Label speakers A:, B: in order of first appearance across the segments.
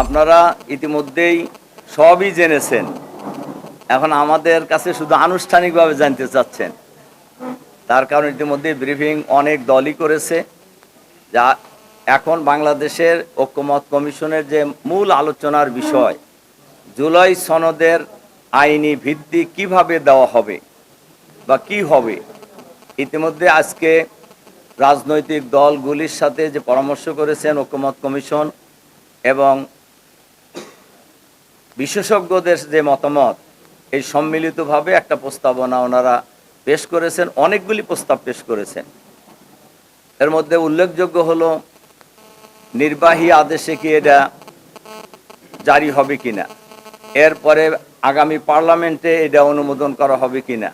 A: আপনারা ইতিমধ্যেই সবই জেনেছেন। এখন আমাদের কাছে শুধু আনুষ্ঠানিকভাবে জানতে চাচ্ছেন। তার কারণ ইতিমধ্যে ব্রিফিং অনেক দলই করেছে, যা এখন বাংলাদেশের ঐক্যমত কমিশনের যে মূল আলোচনার বিষয়, জুলাই সনদের আইনি ভিত্তি কীভাবে দেওয়া হবে বা কি হবে, ইতিমধ্যে আজকে রাজনৈতিক দলগুলির সাথে যে পরামর্শ করেছেন ঐক্যমত কমিশন এবং বিশেষজ্ঞদের যে মতামত, এই সম্মিলিতভাবে একটা প্রস্তাবনা ওনারা পেশ করেছেন, অনেকগুলি প্রস্তাব পেশ করেছেন। এর মধ্যে উল্লেখযোগ্য হলো, নির্বাহী আদেশে কি এটা জারি হবে কিনা? এরপরে আগামী পার্লামেন্টে এটা অনুমোদন করা হবে কিনা?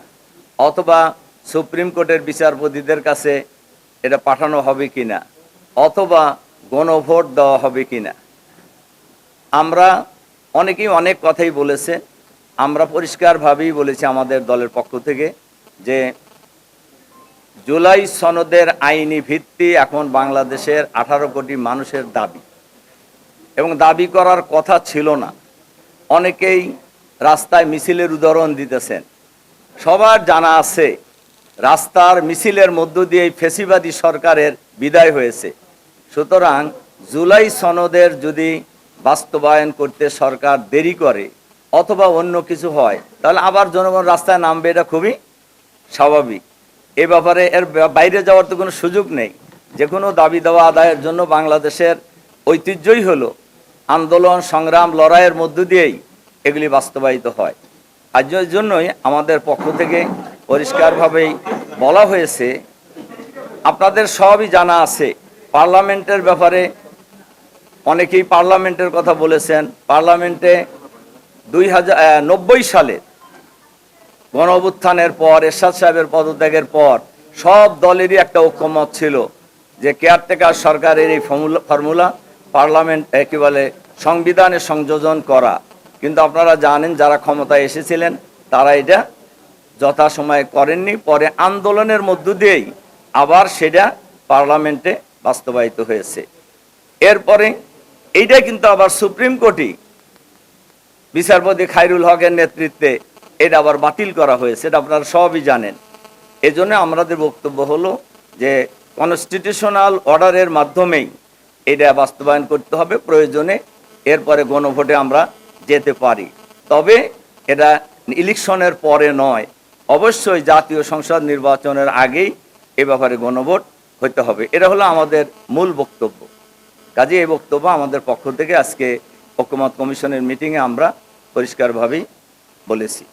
A: অথবা সুপ্রিম কোর্টের বিচারপতিদের কাছে এটা পাঠানো হবে কিনা? অথবা গণভোট দেওয়া হবে কিনা? আমরা অনেকেই অনেক কথাই বলেছে। আমরা পরিষ্কারভাবেই বলেছি আমাদের দলের পক্ষ থেকে যে জুলাই সনদের আইনি ভিত্তি এখন বাংলাদেশের আঠারো কোটি মানুষের দাবি। এবং দাবি করার কথা ছিল না। অনেকেই রাস্তায় মিছিলের উদাহরণ দিতেছেন। সবার জানা আছে, রাস্তার মিছিলের মধ্য দিয়ে ফেসিবাদী সরকারের বিদায় হয়েছে। সুতরাং জুলাই সনদের যদি বাস্তবায়ন করতে সরকার দেরি করে অথবা অন্য কিছু হয়, তাহলে আবার জনগণ রাস্তায় নামবে, এটা খুবই স্বাভাবিক। এ ব্যাপারে এর বাইরে যাওয়ার তো কোনো সুযোগ নেই। যে কোনো দাবি দেওয়া আদায়ের জন্য বাংলাদেশের ঐতিহ্যই হলো আন্দোলন, সংগ্রাম, লড়াইয়ের মধ্য দিয়েই এগুলি বাস্তবায়িত হয়। আর জন্যই আমাদের পক্ষ থেকে পরিষ্কারভাবেই বলা হয়েছে, আপনাদের সবই জানা আছে। পার্লামেন্টের ব্যাপারে অনেকেই পার্লামেন্টের কথা বলেছেন। পার্লামেন্টে দুই হাজার নব্বই সালে গণ অভ্যুত্থানের পর, এরশাদ সাহেবের পদত্যাগের পর সব দলেরই একটা ঐক্যমত ছিল যে কেয়ারটেকার সরকারের এই ফর্মুলা ফর্মুলা পার্লামেন্ট কি বলে, সংবিধানে সংযোজন করা। কিন্তু আপনারা জানেন, যারা ক্ষমতায় এসেছিলেন, তারা এটা যথাসময়ে করেননি। পরে আন্দোলনের মধ্য দিয়েই আবার সেটা পার্লামেন্টে বাস্তবায়িত হয়েছে। এরপরে এইটা কিন্তু আবার সুপ্রিম কোর্টই। বিচারপতি খাইরুল হকের নেতৃত্বে এটা আবার বাতিল করা হয়েছে, এটা আপনারা সবই জানেন। এজন্য আমাদের বক্তব্য হলো যে কনস্টিটিউশনাল অর্ডারের মাধ্যমেই এটা বাস্তবায়ন করতে হবে, প্রয়োজনে এরপরে গণভোটে আমরা যেতে পারি। তবে এটা ইলেকশনের পরে নয়, অবশ্যই জাতীয় সংসদ নির্বাচনের আগেই এ ব্যাপারে গণভোট হতে হবে। এটা হলো আমাদের মূল বক্তব্য। কাজে এই বক্তব্য আমাদের পক্ষ থেকে আজকে ঐক্যমত কমিশনের মিটিংয়ে আমরা পরিষ্কারভাবেই বলেছি।